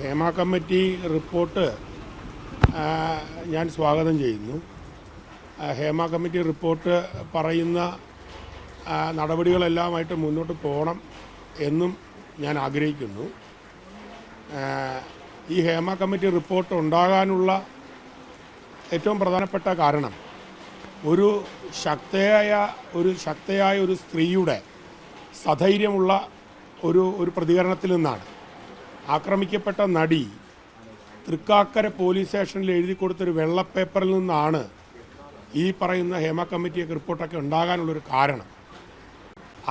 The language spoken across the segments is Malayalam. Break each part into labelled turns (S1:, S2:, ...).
S1: ഹേമ കമ്മിറ്റി റിപ്പോർട്ട് ഞാൻ സ്വാഗതം ചെയ്യുന്നു. ഹേമ കമ്മിറ്റി റിപ്പോർട്ട് പറയുന്ന നടപടികളെല്ലാമായിട്ട് മുന്നോട്ട് പോകണം എന്നും ഞാൻ ആഗ്രഹിക്കുന്നു. ഈ ഹേമ കമ്മിറ്റി റിപ്പോർട്ട് ഉണ്ടാകാനുള്ള ഏറ്റവും പ്രധാനപ്പെട്ട കാരണം ഒരു ശക്തയായ ഒരു ശക്തയായ ഒരു സ്ത്രീയുടെ സധൈര്യമുള്ള ഒരു ഒരു പ്രതികരണത്തിൽ നിന്നാണ്. ആക്രമിക്കപ്പെട്ട നടി തൃക്കാക്കര പോലീസ് സ്റ്റേഷനിൽ എഴുതി കൊടുത്തൊരു വെള്ളപ്പേപ്പറിൽ നിന്നാണ് ഈ പറയുന്ന ഹേമ കമ്മിറ്റിയൊക്കെ റിപ്പോർട്ടൊക്കെ ഉണ്ടാകാനുള്ളൊരു കാരണം.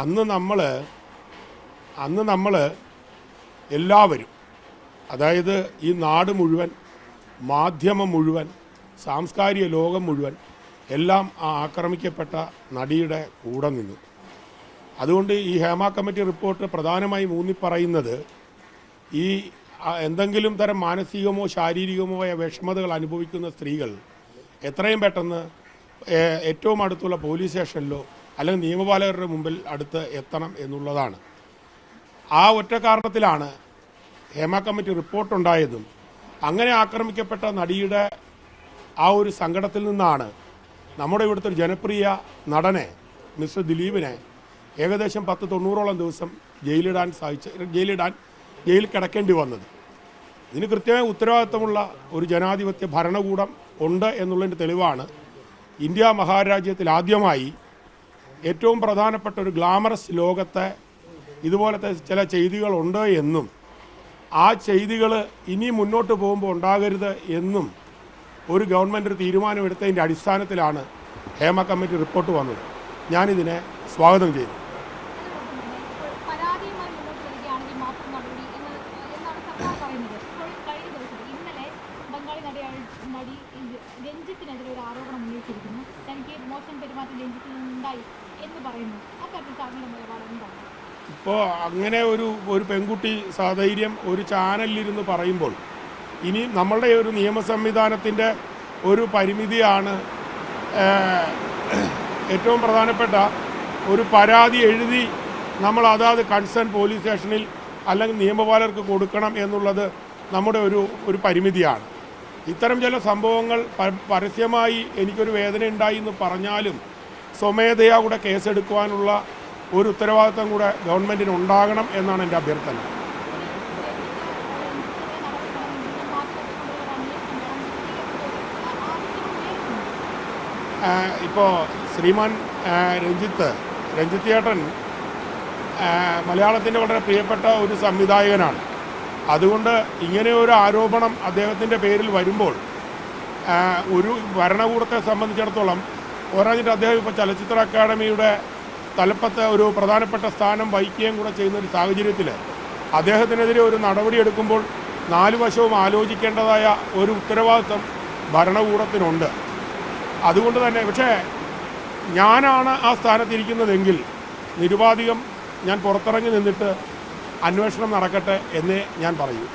S1: അന്ന് നമ്മൾ അന്ന് നമ്മൾ എല്ലാവരും അതായത് ഈ നാട് മുഴുവൻ മാധ്യമം മുഴുവൻ സാംസ്കാരിക ലോകം മുഴുവൻ എല്ലാം ആ ആക്രമിക്കപ്പെട്ട നടിയുടെ കൂടെ നിന്നു. അതുകൊണ്ട് ഈ ഹേമ കമ്മിറ്റി റിപ്പോർട്ട് പ്രധാനമായും ഊന്നിപ്പറയുന്നത് ഈ എന്തെങ്കിലും തരം മാനസികമോ ശാരീരികമോ ആയ വിഷമതകൾ അനുഭവിക്കുന്ന സ്ത്രീകൾ എത്രയും പെട്ടെന്ന് ഏറ്റവും അടുത്തുള്ള പോലീസ് സ്റ്റേഷനിലോ അല്ലെങ്കിൽ നിയമപാലകരുടെ മുമ്പിൽ അടുത്ത് എത്തണം എന്നുള്ളതാണ്. ആ ഒറ്റ കാരണത്തിലാണ് ഹേമ കമ്മിറ്റി റിപ്പോർട്ടുണ്ടായതും അങ്ങനെ ആക്രമിക്കപ്പെട്ട നടിയുടെ ആ ഒരു സങ്കടത്തിൽ നിന്നാണ് നമ്മുടെ ഇവിടുത്തെ ഒരു ജനപ്രിയ നടനെ മിസ്റ്റർ ദിലീപിനെ ഏകദേശം പത്ത് തൊണ്ണൂറോളം ദിവസം ജയിലിടാൻ സാധിച്ച ജയിലിടാൻ ജയിലിൽ കിടക്കേണ്ടി വന്നത്. ഇതിന് കൃത്യമായ ഉത്തരവാദിത്തമുള്ള ഒരു ജനാധിപത്യ ഭരണകൂടം ഉണ്ട് എന്നുള്ളതിന്റെ തെളിവാണ് ഇന്ത്യ മഹാരാജ്യത്തിൽ ആദ്യമായി ഏറ്റവും പ്രധാനപ്പെട്ട ഒരു ഗ്ലാമറസ് ലോകത്തെ ഇതുപോലത്തെ ചില ചെയ്തികളുണ്ട് എന്നും ആ ചെയ്തികൾ ഇനി മുന്നോട്ട് പോകുമ്പോൾ ഉണ്ടാകരുത് എന്നും ഒരു ഗവൺമെന്റ് ഒരു തീരുമാനമെടുത്തതിന്റെ അടിസ്ഥാനത്തിലാണ് ഹേമ കമ്മിറ്റി റിപ്പോർട്ട് വന്നത്. ഞാനിതിനെ സ്വാഗതം ചെയ്യുന്നു
S2: പരാതിയുമായി മുന്നോട്ട് വരികയാണെങ്കിൽ മാത്രം നടപടി എന്ന് എന്നാണ് സർക്കാർ പറയുന്നത് ഇപ്പോൾ കഴിഞ്ഞ ദിവസം ഇന്നലെ ബംഗാളി നടിയായ നടി രഞ്ജിത്തിനെതിരെ ഒരു ആരോപണം ഉന്നയിച്ചിരിക്കുന്നു. തനിക്ക് മോശം പെരുമാറ്റം രഞ്ജിത്തിൽ നിന്നുണ്ടായി എന്ന് പറയുന്നു. അക്കാര്യത്തിൽ താങ്കളുടെ നിലപാട് എന്താണ്?
S1: ഇപ്പോൾ അങ്ങനെ ഒരു ഒരു പെൺകുട്ടി സധൈര്യം ഒരു ചാനലിലിരുന്ന് പറയുമ്പോൾ ഇനി നമ്മളുടെ ഒരു നിയമ സംവിധാനത്തിന്റെ ഒരു പരിമിതിയാണ് ഏറ്റവും പ്രധാനപ്പെട്ട ഒരു പരാതി എഴുതി നമ്മൾ അതാത് കൺസേൺ പോലീസ് സ്റ്റേഷനിൽ അല്ലെങ്കിൽ നിയമപാലർക്ക് കൊടുക്കണം എന്നുള്ളത് നമ്മുടെ ഒരു ഒരു പരിമിതിയാണ്. ഇത്തരം ചില സംഭവങ്ങൾ പരസ്യമായി എനിക്കൊരു വേദന ഉണ്ടായി എന്ന് പറഞ്ഞാലും സ്വമേധയാ കൂടെ കേസെടുക്കുവാനുള്ള ഒരു ഉത്തരവാദിത്തം കൂടെ ഗവൺമെന്റിന് ഉണ്ടാകണം എന്നാണ് എന്റെ അഭ്യർത്ഥന. ഇപ്പോൾ ശ്രീമാൻ രഞ്ജിത്ത് രഞ്ജിത്ത് ചേട്ടൻ മലയാളത്തിന്റെ വളരെ പ്രിയപ്പെട്ട ഒരു സംവിധായകനാണ്. അതുകൊണ്ട് ഇങ്ങനെ ഒരു ആരോപണം അദ്ദേഹത്തിന്റെ പേരിൽ വരുമ്പോൾ ഒരു ഭരണകൂടത്തെ സംബന്ധിച്ചിടത്തോളം പോരാഞ്ഞിട്ട് അദ്ദേഹം ഇപ്പോൾ ചലച്ചിത്ര അക്കാദമിയുടെ തലപ്പത്ത് ഒരു പ്രധാനപ്പെട്ട സ്ഥാനം വഹിക്കുകയും കൂടെ ചെയ്യുന്ന ഒരു സാഹചര്യത്തിൽ അദ്ദേഹത്തിനെതിരെ ഒരു നടപടി എടുക്കുമ്പോൾ നാല് വശവും ആലോചിക്കേണ്ടതായ ഒരു ഉത്തരവാദിത്വം ഭരണകൂടത്തിനുണ്ട്. അതുകൊണ്ട് തന്നെ പക്ഷേ ഞാനാണ് ആ സ്ഥാനത്തിരിക്കുന്നതെങ്കിൽ നിരുപാധികം ഞാൻ പുറത്തിറങ്ങി നിന്നിട്ട് അന്വേഷണം നടക്കട്ടെ എന്നേ ഞാൻ പറയൂ.